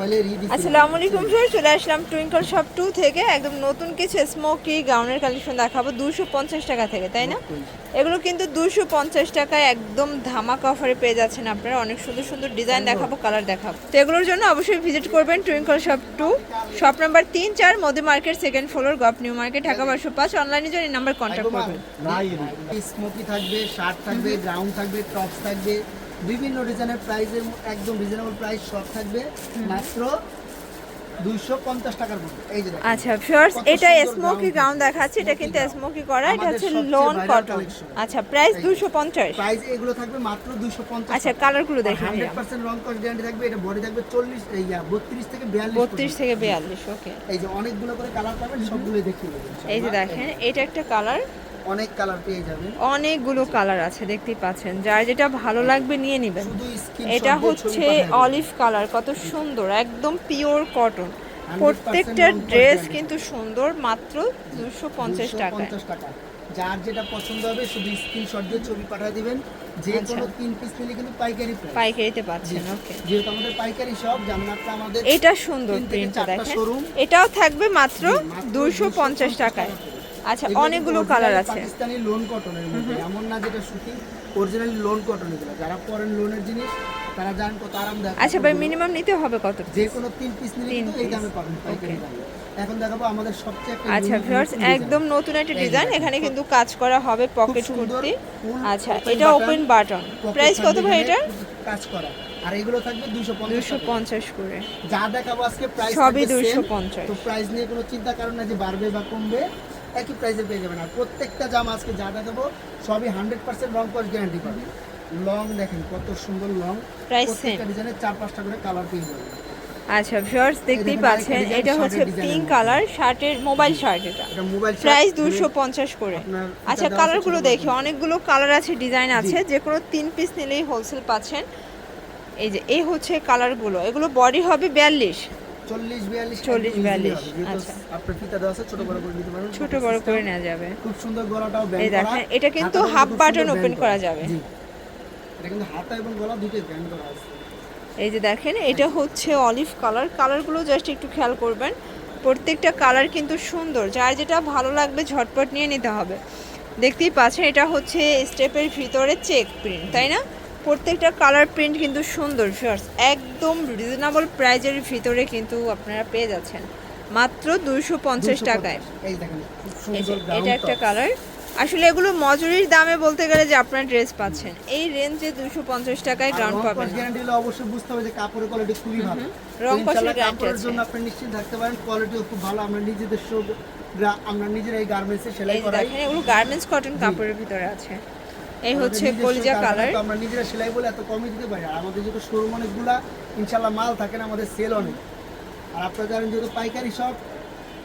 মোবাইলের আসসালামু আলাইকুম স্যার চলে আসলাম টুইঙ্কল শপ টু থেকে। একদম নতুন কিছু স্মোকি গাউনের কালেকশন দেখাবো দুশো পঞ্চাশ টাকা থেকে তাই না? এগুলো কিন্তু দুশো পঞ্চাশ টাকায় একদম ধামাকা অফারে পেয়ে যাচ্ছেন আপনারা। অনেক সুন্দর সুন্দর ডিজাইন দেখাবো কালার দেখাবো। তো এগুলোর জন্য অবশ্যই ভিজিট করবেন Twinkle shop two shop number তিন চার মোদি মার্কেট সেকেন্ড ফ্লোর গপ নিউ মার্কেট ঢাকা বারোশো পাঁচ। অনলাইনের জন্য নাম্বার কন্ট্যাক্ট করবেন। স্মোকি থাকবে শার্ট থাকবে গ্রাউন থাকবে টপস থাকবে। বিভিন্ন ডিজাইনের প্রাইসের একদম রিজনেবল প্রাইস সব থাকবে মাত্র দুইশো পঞ্চাশ টাকার মধ্যে এই যে আচ্ছা ফিওর্স এটা স্মোকি গাউন দেখাচ্ছে এটা কিন্তু স্মোকি করা এটা হচ্ছে কটন আচ্ছা প্রাইস এগুলো থাকবে মাত্র দুইশো পঞ্চাশ আচ্ছা দেখে রং গ্যারান্টি থাকবে এটা বডি থাকবে চল্লিশ বত্রিশ থেকে বিয়াল্লিশ বত্রিশ থেকে বিয়াল্লিশ ওকে এই যে অনেকগুলো করে কালার পাবেন সবগুলোই দেখিয়ে দেবেন এই যে দেখেন এটা একটা কালার অনেক কালার পেয়ে যাবেন। অনেকগুলো কালার আছে দেখতেই পাচ্ছেন। যার যেটা ভালো লাগবে নিয়ে নেবেন। এটা হচ্ছে অলিভ কালার কত সুন্দর একদম পিওর কটন প্রত্যেকটা ড্রেস কিন্তু সুন্দর মাত্র দুশো পঞ্চাশ টাকা। যার যেটা পছন্দ হবে শুধু স্ক্রিনশট দিয়ে ছবি পাঠিয়ে দিবেন। যে আচ্ছা। কোনো তিন পিস নিলে কিন্তু পাইকারি পাইকারিতে পাচ্ছেন ওকে যেহেতু আমাদের পাইকারি সব জামনাটা আমাদের এটা সুন্দর চারটা দেখেন। এটাও থাকবে মাত্র জি, দুশো পঞ্চাশ 250 টাকায়। টাকা। আচ্ছা অনেকগুলো কালার আছে। পাকিস্তানি লোন কটনের মধ্যে। এমন না যেটা সুতি অরিজিনালি লোন কটন এগুলো। যারা পরেন লোনের জিনিস তারা জানেন কত আরামদায়ক আচ্ছা ভাই মিনিমাম নিতে হবে কত? যে কোনো তিন পিস নিলে কিন্তু এই দামে পাবেন পাইকারি দামে। এখন দেখাবো আমাদের সবচেয়ে একটা আচ্ছা ভিউয়ার্স একদম নতুন একটা ডিজাইন এখানে কিন্তু কাজ করা হবে পকেট কুর্তি। আচ্ছা এটা ওপেন বাটন প্রাইস কত ভাই এটা কাজ করা। আর এগুলো থাকবে 250 দুশো টাকা। পঞ্চাশ করে। যা দেখাবো আজকে প্রাইস সবই 250 তো প্রাইস নিয়ে কোনো চিন্তা কারণ না যে বাড়বে বা কমবে। একই প্রাইসে পেয়ে যাবেন। আর প্রত্যেকটা জামা আজকে যা দেখাবো সবই হান্ড্রেড পার্সেন্ট রং কস গ্যারান্টি পাবেন। লং দেখেন কত সুন্দর লং প্রত্যেকটা ডিজাইনের চার পাঁচটা করে কালার পেয়ে যাবেন। আচ্ছা ভিউয়ার্স দেখতেই পাচ্ছেন এটা হচ্ছে পিঙ্ক কালার শার্টের মোবাইল শার্ট এটা। এটা প্রাইস দুশো পঞ্চাশ করে। আচ্ছা কালারগুলো দেখি অনেকগুলো কালার আছে ডিজাইন আছে যে কোনো তিন পিস নিলেই হোলসেল পাচ্ছেন। এই যে এই হচ্ছে কালারগুলো এগুলো বডি হবে বিয়াল্লিশ। চল্লিশ বিয়াল্লিশ 40, একদম easily 42 হবে, যেহেতু আচ্ছা। আপনার ফিতা দেওয়া আছে ছোট বড় করে নিতে পারবেন ছোট বড় করে নেওয়া যাবে। খুব সুন্দর গলাটাও ব্যান্ড এই দেখেন, এটা কিন্তু সুন্দর open band করা যাবে। এটা কিন্তু হাতা এবং গলা দুটোই ব্যান্ড করা আছে। এই যে দেখেন এটা হচ্ছে অলিভ কালার কালারগুলো জাস্ট একটু খেয়াল করবেন। প্রত্যেকটা কালার কিন্তু সুন্দর। যার যেটা ভালো লাগবে ঝটপট নিয়ে নিতে হবে। দেখতেই পাচ্ছেন এটা হচ্ছে স্টেপের ভিতরে চেক প্রিন্ট তাই না? প্রত্যেকটা কালার প্রিন্ট কিন্তু সুন্দর ফার্স একদম রিজনেবল প্রাইজের ভিতরে কিন্তু আপনারা পেয়ে যাচ্ছেন। মাত্র দুইশো পঞ্চাশ টাকায়। এটা একটা কালার আসলে এগুলো মজুরির দামে বলতে গেলে যে আপনার ড্রেস পাচ্ছেন। এই রেঞ্জে দুশো পঞ্চাশ টাকায় গ্রাউন্ড পাবেন। গ্যারান্টি অবশ্যই বুঝতে হবে যে কাপড়ের কোয়ালিটি খুবই ভালো। রং কষের আছে। জন্য আপনি নিশ্চিত থাকতে পারেন কোয়ালিটিও খুব ভালো। আমরা নিজেদের আমরা নিজেরাই গার্মেন্টসে সেলাই করাই। এগুলো গার্মেন্টস কটন কাপড়ের ভিতরে আছে। এই হচ্ছে কলিজা কালার। আমরা নিজেরা সেলাই বলে এত কমই দিতে পারি আর আমাদের যেহেতু শোরুম অনেকগুলা ইনশাল্লাহ মাল থাকে না আমাদের সেল অনেক। আর আপনারা জানেন যেহেতু পাইকারি সব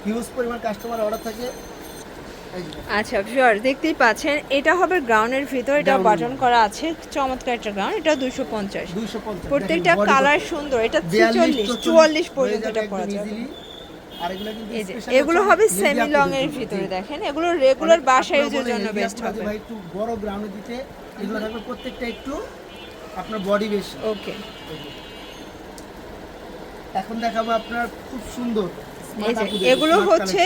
হিউজ পরিমাণ কাস্টমার অর্ডার থাকে। আচ্ছা ভিউয়ার দেখতেই পাচ্ছেন এটা হবে গ্রাউন্ডের ভিতর এটা বাটন করা আছে চমৎকার একটা গ্রাউন্ড এটা দুশো পঞ্চাশ। 250 প্রত্যেকটা কালার সুন্দর এটা 42, ছিচল্লিশ চুয়াল্লিশ পর্যন্ত এটা করা। আর এগুলো হবে সেমি লং এর ভিতরে দেখেন এগুলো রেগুলার ইউজের জন্য বেস্ট হবে। ভাই একটু বড় গ্রাউন্ডে দিতে এগুলো থাকবে প্রত্যেকটা একটু আপনার বডি বেশি। ওকে এখন দেখাবো আপনার খুব সুন্দর এগুলো হচ্ছে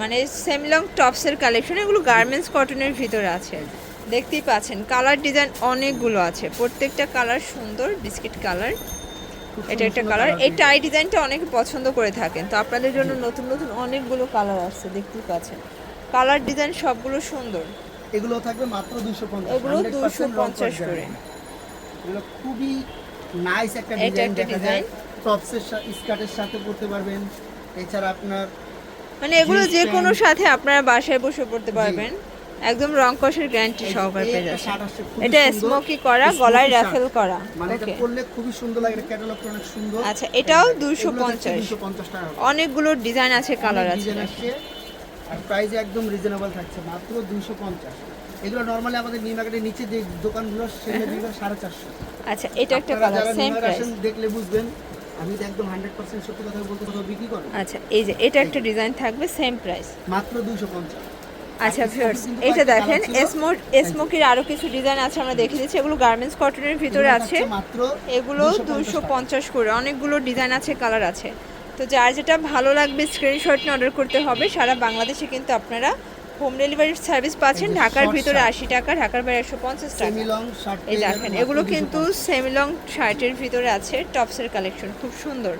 মানে সেমি লং টপসের কালেকশন এগুলো গার্মেন্টস কটনের ভিতরে আছে। দেখতেই পাচ্ছেন কালার ডিজাইন অনেকগুলো আছে। প্রত্যেকটা কালার সুন্দর বিস্কিট কালার এটা একটা কালার এই টাই ডিজাইনটা অনেকে পছন্দ করে থাকেন। তো আপনাদের জন্য নতুন নতুন অনেকগুলো কালার আসছে দেখতেই পাচ্ছেন। কালার ডিজাইন সবগুলো সুন্দর। এগুলো থাকবে মাত্র 250 এগুলো 250 করে। এগুলো খুবই নাইস একটা এটা ডিজাইন দেখা যায়। টপসের স্কার্টের সাথে পরতে পারবেন। এছাড়া আপনার মানে এগুলো যে কোনো সাথে আপনারা বাসায় বসে পড়তে পারবেন। একদম রং কষের গ্যারান্টি সহকারে পেয়ে খুবই এটা স্মোকি করা গলায়। র্যাফেল করা। মানে ওকে পরলে খুবই সুন্দর লাগে এটা ক্যাটালগটা অনেক সুন্দর। আচ্ছা, এটাও এই যে, 250 এগুলো 250 টাকা। অনেকগুলো ডিজাইন আছে কালার আছে। আর প্রাইস একদম রিজনেবল থাকছে মাত্র 250 এগুলো নরমালি আমাদের নিউ মার্কেটের নিচে যে দোকানগুলো সেগুলো দিবে সাড়ে চারশো। আচ্ছা এটা একটা কালার সেম প্রাইস দেখলে বুঝবেন। আমি তো একদম হান্ড্রেড পার্সেন্ট সত্যি কথা বলতে কোথাও বিক্রি করেন। আচ্ছা এই যে এটা একটা ডিজাইন থাকবে সেম প্রাইস মাত্র দুইশো পঞ্চাশ। আচ্ছা ভিউয়ার্স কিন্তু দেখেন এসমো এসমোকির স্মোক আরও কিছু ডিজাইন আছে আমরা দেখে দিচ্ছি। এগুলো গার্মেন্টস কটনের ভিতরে আছে। এগুলো দুশো পঞ্চাশ করে অনেকগুলো ডিজাইন আছে কালার আছে। তো যার যেটা ভালো লাগবে স্ক্রিনশট নিয়ে অর্ডার করতে হবে। সারা বাংলাদেশে কিন্তু আপনারা হোম ডেলিভারি সার্ভিস পাচ্ছেন। ঢাকার ভিতরে আশি টাকা ঢাকার বাইরে একশো পঞ্চাশ টাকা। এই দেখেন এগুলো কিন্তু সেমিলং শার্টের ভিতরে আছে টপসের কালেকশন খুব সুন্দর।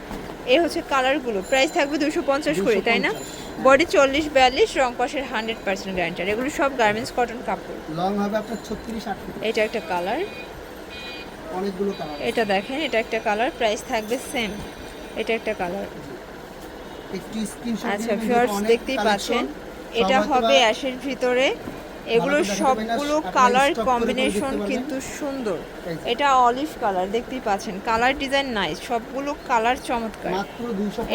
এ হচ্ছে কালারগুলো প্রাইস থাকবে দুশো পঞ্চাশ করে তাই না? 250 বডি চল্লিশ বিয়াল্লিশ রং কষের হান্ড্রেড পার্সেন্ট গ্যারান্টার এগুলো সব গার্মেন্টস কটন কাপড়। লং হবে আপনার 36 38 এটা একটা কালার অনেকগুলো কালার এটা দেখেন এটা একটা কালার প্রাইস থাকবে সেম এটা একটা কালার আচ্ছা ভিউয়ার্স দেখতেই পাচ্ছেন। এটা হবে অ্যাশের ভিতরে। এগুলো সবগুলো কালার কম্বিনেশন কিন্তু সুন্দর। এটা অলিভ কালার দেখতেই পাচ্ছেন। কালার ডিজাইন নাই সবগুলো কালার চমৎকার।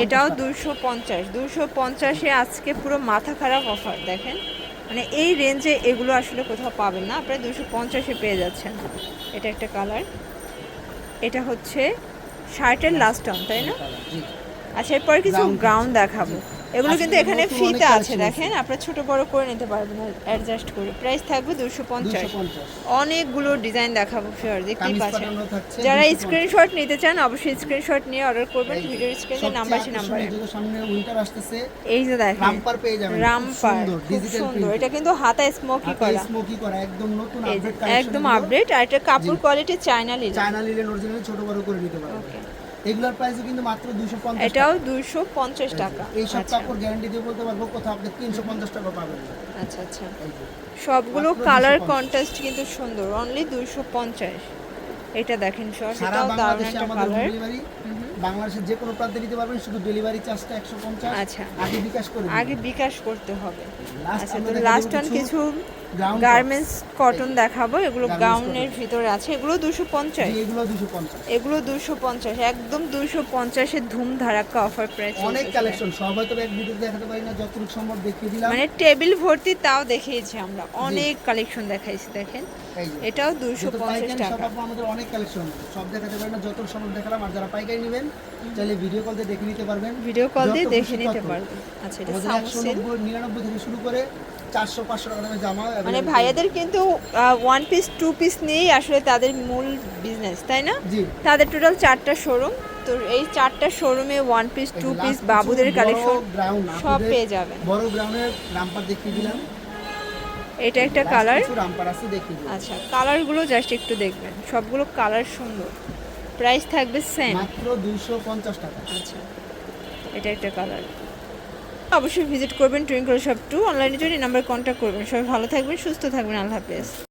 এটাও দুশো পঞ্চাশ। দুশো পঞ্চাশে আজকে পুরো মাথা খারাপ অফার দেখেন। মানে এই রেঞ্জে এগুলো আসলে কোথাও পাবেন না। আপনারা দুশো পঞ্চাশে পেয়ে যাচ্ছেন। এটা একটা কালার এটা হচ্ছে শার্টের লাস্ট টাউন তাই না। আচ্ছা এরপর কিছু গ্রাউন্ড দেখাবো। এগুলো কিন্তু এখানে ফিতা আছে দেখেন আপনারা ছোট বড় করে নিতে পারবেন অ্যাডজাস্ট করে। প্রাইস থাকবে দুশো পঞ্চাশ। 250 অনেকগুলো ডিজাইন দেখাবো ফিওর দেখতেই কামিজ পাচ্ছেন। যারা স্ক্রিনশট নিতে চান অবশ্যই স্ক্রিনশট নিয়ে অর্ডার করবেন। ভিডিও স্ক্রিনে নাম্বার আছে নাম্বারে সামনে উইন্টার আসতেছে এই যে দেখেন রামপার পেয়ে যাবেন। রামপার সুন্দর ডিজিটাল সুন্দর। এটা কিন্তু হাতায় স্মোকি করা। স্মোকি করা একদম নতুন আপডেট একদম আপডেট আর এটা কাপড় কোয়ালিটি চায়না লিল চায়না লিলেন অরিজিনাল ছোট বড় করে নিতে পারবেন। ওকে এগুলোর প্রাইস কিন্তু মাত্র 250 এটাও দুশো পঞ্চাশ টাকা। এই সব আচ্ছা। কাপড় গ্যারান্টি দিয়ে বলতে পারব কোথাও আপনি 350 টাকা পাবেন। আচ্ছা আচ্ছা। সবগুলো কালার 250 কন্ট্রাস্ট কিন্তু সুন্দর অনলি দুশো পঞ্চাশ। এটা দেখেন সারা এটাও দারুণ একটা কালার বাংলাদেশের যে কোনো প্রান্তে নিতে পারবেন শুধু ডেলিভারি চার্জটা 150 আচ্ছা। আগে বিকাশ করে আগে বিকাশ করতে হবে। আচ্ছা তো লাস্ট অন কিছু গার্মেন্টস কটন দেখাবো এগুলো গাউনের ভিতরে আছে। এগুলো দুশো পঞ্চাশ। এগুলো 250 এগুলো দুশো পঞ্চাশ একদম দুশো পঞ্চাশের ধুম ধারাক্কা অফার প্রাইস অনেক কালেকশন সব হয়তো এক ভিডিওতে দেখাতে পারি না যতটুকু সম্ভব দেখিয়ে দিলাম। মানে টেবিল ভর্তি তাও দেখিয়েছি আমরা। অনেক কালেকশন দেখাইছি দেখেন। এটাও দুশো পঞ্চাশ টাকা। আমাদের অনেক কালেকশন সব দেখাতে পারি না যত সম্ভব দেখালাম। আর যারা পাইকারি নেবেন চাইলে ভিডিও কল দিয়ে দেখে নিতে পারবেন। ভিডিও কল দিয়ে দেখে নিতে পারবেন। আচ্ছা এটা আমাদের একশো নিরানব্বই থেকে শুরু করে চারশো পাঁচশো টাকা দামের জামা মানে ভাইয়াদের কিন্তু ওয়ান পিস টু পিস নিয়েই আসলে তাদের মূল বিজনেস তাই না? তাদের টোটাল চারটা শোরুম তো এই চারটা শোরুমে ওয়ান পিস টু পিস বাবুদের কালেকশন সব পেয়ে যাবেন। বড় গ্রাউন্ডের রামপার দেখিয়ে দিলাম। এটা একটা কালার রামপার আছে দেখিয়ে আচ্ছা কালারগুলো জাস্ট একটু দেখবেন। সবগুলো কালার সুন্দর। প্রাইস থাকবে সেম মাত্র দুইশো পঞ্চাশ টাকা। আচ্ছা এটা একটা কালার অবশ্যই ভিজিট করবেন টুইঙ্কল শপ টু অনলাইনে জন্য নাম্বার কন্ট্যাক্ট করবেন। সবাই ভালো থাকবেন, সুস্থ থাকবেন। আল্লাহ হাফেজ।